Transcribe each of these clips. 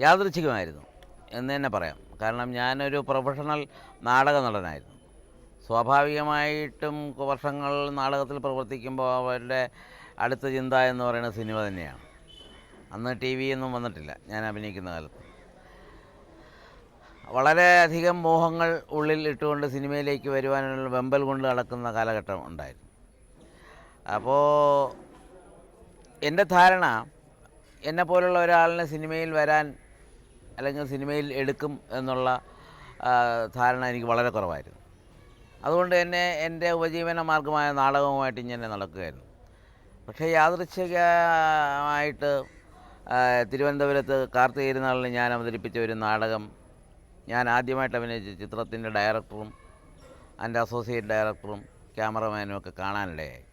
യാദൃച്ഛികമായിരുന്നു എന്ന് തന്നെ പറയാം. കാരണം ഞാനൊരു പ്രൊഫഷണൽ നാടക നടനായിരുന്നു. സ്വാഭാവികമായിട്ടും വർഷങ്ങൾ നാടകത്തിൽ പ്രവർത്തിക്കുമ്പോൾ അവരുടെ അടുത്ത ചിന്ത എന്ന് പറയുന്ന സിനിമ തന്നെയാണ്. അന്ന് ടി ഒന്നും വന്നിട്ടില്ല ഞാൻ അഭിനയിക്കുന്ന കാലത്ത്. വളരെയധികം മോഹങ്ങൾ ഉള്ളിൽ ഇട്ടുകൊണ്ട് സിനിമയിലേക്ക് വരുവാനുള്ള വെമ്പൽ കൊണ്ട് നടക്കുന്ന കാലഘട്ടം ഉണ്ടായിരുന്നു. അപ്പോൾ എന്റെ ധാരണ എന്നെ പോലുള്ള ഒരാളിനെ സിനിമയിൽ വരാൻ അല്ലെങ്കിൽ സിനിമയിൽ എടുക്കും എന്നുള്ള ധാരണ എനിക്ക് വളരെ കുറവായിരുന്നു. അതുകൊണ്ട് തന്നെ എന്റെ ഉപജീവന മാർഗമായ നാടകവുമായിട്ട് ഇങ്ങനെ നടക്കുകയായിരുന്നു. പക്ഷേ യാദൃച്ഛികമായിട്ട് തിരുവനന്തപുരത്ത് കാർത്തികയിരുന്നാളിന് ഞാൻ അവതരിപ്പിച്ച ഒരു നാടകം ഞാൻ ആദ്യമായിട്ട് അഭിനയിച്ച ചിത്രത്തിന്റെ ഡയറക്ടറും എന്റെ അസോസിയേറ്റ് ഡയറക്ടറും ക്യാമറമാനും ഒക്കെ കാണാനിടയായി.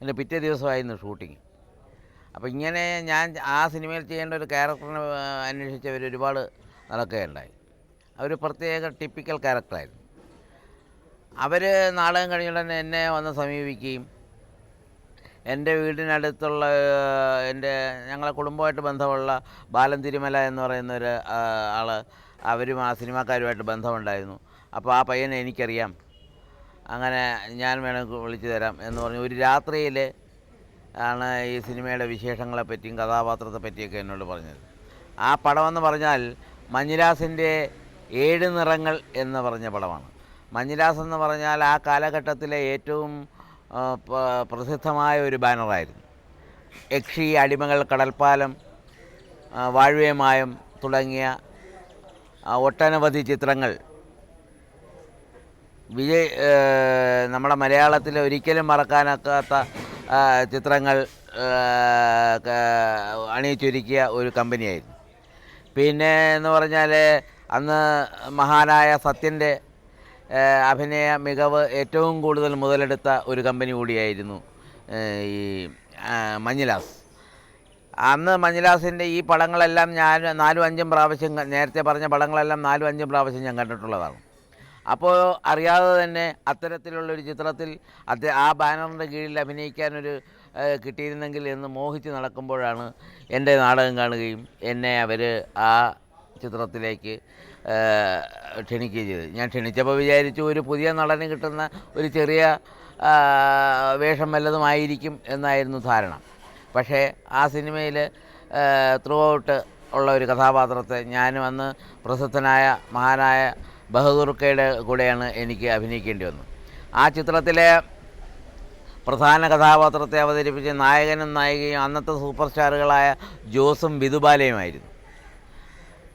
എന്റെ പിറ്റേ ദിവസമായിരുന്നു ഷൂട്ടിങ്. അപ്പോൾ ഇങ്ങനെ ഞാൻ ആ സിനിമയിൽ ചെയ്യേണ്ട ഒരു ക്യാരക്ടറിനെ അന്വേഷിച്ചവർ ഒരുപാട് നടക്കുകയുണ്ടായി. അവർ പ്രത്യേക ടിപ്പിക്കൽ ക്യാരക്ടറായിരുന്നു. അവർ നാടകം കഴിഞ്ഞ ഉടനെ എന്നെ വന്ന് സമീപിക്കുകയും എന്റെ വീടിനടുത്തുള്ള എന്റെ ഞങ്ങളെ കുടുംബമായിട്ട് ബന്ധമുള്ള ബാലൻ തിരുമല എന്ന് പറയുന്ന ഒരു ആൾ അവരും ആ സിനിമാക്കാരുമായിട്ട് ബന്ധമുണ്ടായിരുന്നു. അപ്പോൾ ആ പയ്യനെ എനിക്കറിയാം. അങ്ങനെ ഞാൻ വേണമെങ്കിൽ വിളിച്ചു തരാം എന്ന് പറഞ്ഞു. ഒരു രാത്രിയിൽ ആണ് ഈ സിനിമയുടെ വിശേഷങ്ങളെ പറ്റിയും കഥാപാത്രത്തെ പറ്റിയൊക്കെ എന്നോട് പറഞ്ഞത്. ആ പടമെന്ന് പറഞ്ഞാൽ മഞ്ഞിരാസിന്റെ ഏഴ് നിറങ്ങൾ എന്ന് പറഞ്ഞ പടമാണ്. മഞ്ഞിരാസ് എന്ന് പറഞ്ഞാൽ ആ കാലഘട്ടത്തിലെ ഏറ്റവും പ്രസിദ്ധമായ ഒരു ബാനറായിരുന്നു. യക്ഷി അടിമകൾ കടൽപ്പാലം വാഴ്വേമായം തുടങ്ങിയ ഒട്ടനവധി ചിത്രങ്ങൾ വിജയ് നമ്മുടെ മലയാളത്തിൽ ഒരിക്കലും മറക്കാനാക്കാത്ത ചിത്രങ്ങൾ അണിയിച്ചൊരുക്കിയ ഒരു കമ്പനിയായിരുന്നു. പിന്നെ എന്ന് പറഞ്ഞാൽ അന്ന് മഹാനായ സത്യന്റെ അഭിനയ മികവ് ഏറ്റവും കൂടുതൽ മുതലെടുത്ത ഒരു കമ്പനി കൂടിയായിരുന്നു ഈ മഞ്ഞിലാസ്. അന്ന് മഞ്ഞിലാസിന്റെ ഈ പടങ്ങളെല്ലാം ഞാൻ നാലും അഞ്ചും പ്രാവശ്യം നേരത്തെ പറഞ്ഞ പടങ്ങളെല്ലാം നാലും അഞ്ചും പ്രാവശ്യം ഞാൻ കണ്ടിട്ടുള്ളതാണ്. അപ്പോൾ അറിയാതെ തന്നെ അത്തരത്തിലുള്ളൊരു ചിത്രത്തിൽ അത് ആ ബാനറിന്റെ കീഴിൽ അഭിനയിക്കാനൊരു കിട്ടിയിരുന്നെങ്കിൽ എന്ന് മോഹിച്ച് നടക്കുമ്പോഴാണ് എന്റെ നാടകം കാണുകയും എന്നെ അവർ ആ ചിത്രത്തിലേക്ക് ക്ഷണിക്കുകയും ചെയ്തു ഞാൻ ക്ഷണിച്ചപ്പോൾ വിചാരിച്ചു ഒരു പുതിയ നടന് കിട്ടുന്ന ഒരു ചെറിയ വേഷം വല്ലതുമായിരിക്കും എന്നായിരുന്നു ധാരണ. പക്ഷേ ആ സിനിമയിൽ ത്രൂ ഔട്ട് ഉള്ള ഒരു കഥാപാത്രത്തെ ഞാനും അന്ന് പ്രസിദ്ധനായ മഹാനായ ബഹദൂർക്കയുടെ കൂടെയാണ് എനിക്ക് അഭിനയിക്കേണ്ടി വന്നത്. ആ ചിത്രത്തിലെ പ്രധാന കഥാപാത്രത്തെ അവതരിപ്പിച്ച നായകനും നായികയും അന്നത്തെ സൂപ്പർ സ്റ്റാറുകളായ ജോസും വിധുബാലയുമായിരുന്നു.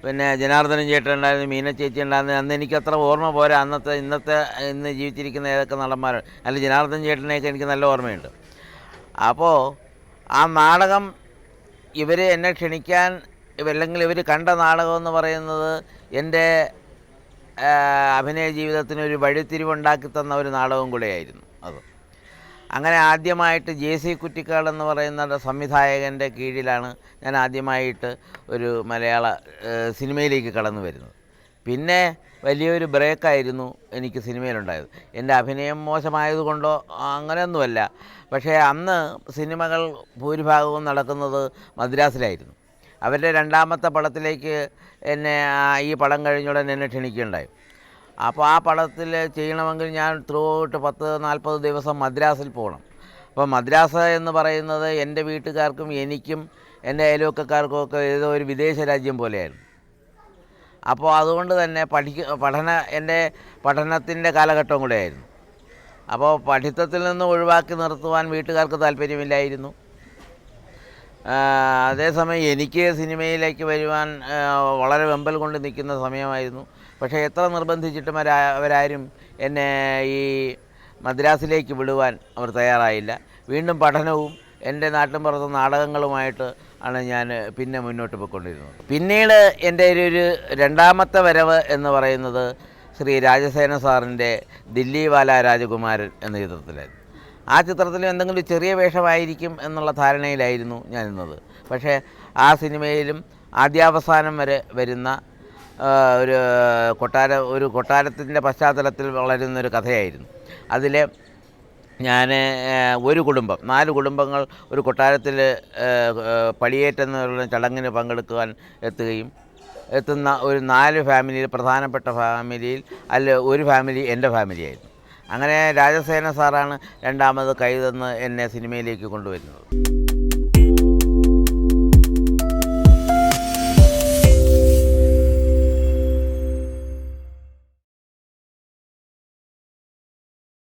പിന്നെ ജനാർദ്ദനൻ ചേട്ടൻ ഉണ്ടായിരുന്നു മീന ചേച്ചി ഉണ്ടായിരുന്നു. അന്ന് എനിക്കത്ര ഓർമ്മ പോരാ. അന്നത്തെ ഇന്നത്തെ ഇന്ന് ജീവിച്ചിരിക്കുന്ന ഏതൊക്കെ നടന്മാരാണ്. അല്ല ജനാർദ്ദൻ ചേട്ടനെയൊക്കെ എനിക്ക് നല്ല ഓർമ്മയുണ്ട്. അപ്പോൾ ആ നാടകം ഇവർ എന്നെ ക്ഷണിക്കാൻ അല്ലെങ്കിൽ ഇവർ കണ്ട നാടകം എന്ന് പറയുന്നത് എന്റെ അഭിനയ ജീവിതത്തിന് ഒരു വഴിത്തിരിവുണ്ടാക്കി തന്ന ഒരു നാടകം കൂടെയായിരുന്നു അത്. അങ്ങനെ ആദ്യമായിട്ട് ജെ സി കുറ്റിക്കാട് എന്ന് പറയുന്ന സംവിധായകന്റെ കീഴിലാണ് ഞാൻ ആദ്യമായിട്ട് ഒരു മലയാള സിനിമയിലേക്ക് കടന്നു വരുന്നത്. പിന്നെ വലിയൊരു ബ്രേക്കായിരുന്നു എനിക്ക് സിനിമയിലുണ്ടായത്. എന്റെ അഭിനയം മോശമായതുകൊണ്ടോ അങ്ങനെയൊന്നുമല്ല. പക്ഷേ അന്ന് സിനിമകൾ ഭൂരിഭാഗവും നടക്കുന്നത് മദ്രാസിലായിരുന്നു. അവരുടെ രണ്ടാമത്തെ പടത്തിലേക്ക് എന്നെ ഈ പടം കഴിഞ്ഞുടൻ എന്നെ ക്ഷണിക്കുകയുണ്ടായി. അപ്പോൾ ആ പടത്തിൽ ചെയ്യണമെങ്കിൽ ഞാൻ ത്രൂ ഔട്ട് പത്ത് നാൽപ്പത് ദിവസം മദ്രാസിൽ പോകണം. അപ്പോൾ മദ്രാസ് എന്ന് പറയുന്നത് എന്റെ വീട്ടുകാർക്കും എനിക്കും എന്റെ അയൽവക്കക്കാർക്കും ഒക്കെ ഏതോ ഒരു വിദേശ രാജ്യം പോലെയായിരുന്നു. അപ്പോൾ അതുകൊണ്ട് തന്നെ പഠിക്ക പഠന എന്റെ പഠനത്തിന്റെ കാലഘട്ടം കൂടെയായിരുന്നു. അപ്പോൾ പഠിത്തത്തിൽ നിന്ന് ഒഴിവാക്കി നിർത്തുവാൻ വീട്ടുകാർക്ക് താല്പര്യമില്ലായിരുന്നു. അതേസമയം എനിക്ക് സിനിമയിലേക്ക് വരുവാൻ വളരെ വെമ്പൽ കൊണ്ട് നിൽക്കുന്ന സമയമായിരുന്നു. പക്ഷേ എത്ര നിർബന്ധിച്ചിട്ടും അവരാ അവരാരും എന്നെ ഈ മദ്രാസിലേക്ക് വിടുവാൻ അവർ തയ്യാറായില്ല. വീണ്ടും പഠനവും എന്റെ നാട്ടിൻ പുറത്ത് നാടകങ്ങളുമായിട്ട് ആണ് ഞാൻ പിന്നെ മുന്നോട്ട് പോയിക്കൊണ്ടിരുന്നത്. പിന്നീട് എന്റെ ഒരു രണ്ടാമത്തെ വരവ് എന്ന് പറയുന്നത് ശ്രീ രാജസേന സാറിന്റെ ദില്ലി വാല രാജകുമാരൻ എന്ന ചിത്രത്തിലായിരുന്നു. ആ ചിത്രത്തിലും എന്തെങ്കിലും ചെറിയ വേഷമായിരിക്കും എന്നുള്ള ധാരണയിലായിരുന്നു ഞാൻ നിന്നത്. പക്ഷേ ആ സിനിമയിലും ആദ്യാവസാനം വരെ വരുന്ന ഒരു കൊട്ടാര ഒരു കൊട്ടാരത്തിന്റെ പശ്ചാത്തലത്തിൽ വളരുന്ന ഒരു കഥയായിരുന്നു. അതിലെ ഞാൻ ഒരു കുടുംബം നാല് കുടുംബങ്ങൾ ഒരു കൊട്ടാരത്തിൽ പടിയേറ്റെന്നുള്ള ചടങ്ങിന് പങ്കെടുക്കുവാൻ എത്തുകയും എത്തുന്ന ഒരു നാല് ഫാമിലിയിൽ പ്രധാനപ്പെട്ട ഫാമിലിയിൽ അല്ല ഒരു ഫാമിലി എന്റെ ഫാമിലിയായിരുന്നു. അങ്ങനെ രാജസേന സാറാണ് രണ്ടാമത് കൈ തന്ന് എന്നെ സിനിമയിലേക്ക് കൊണ്ടുവരുന്നത്.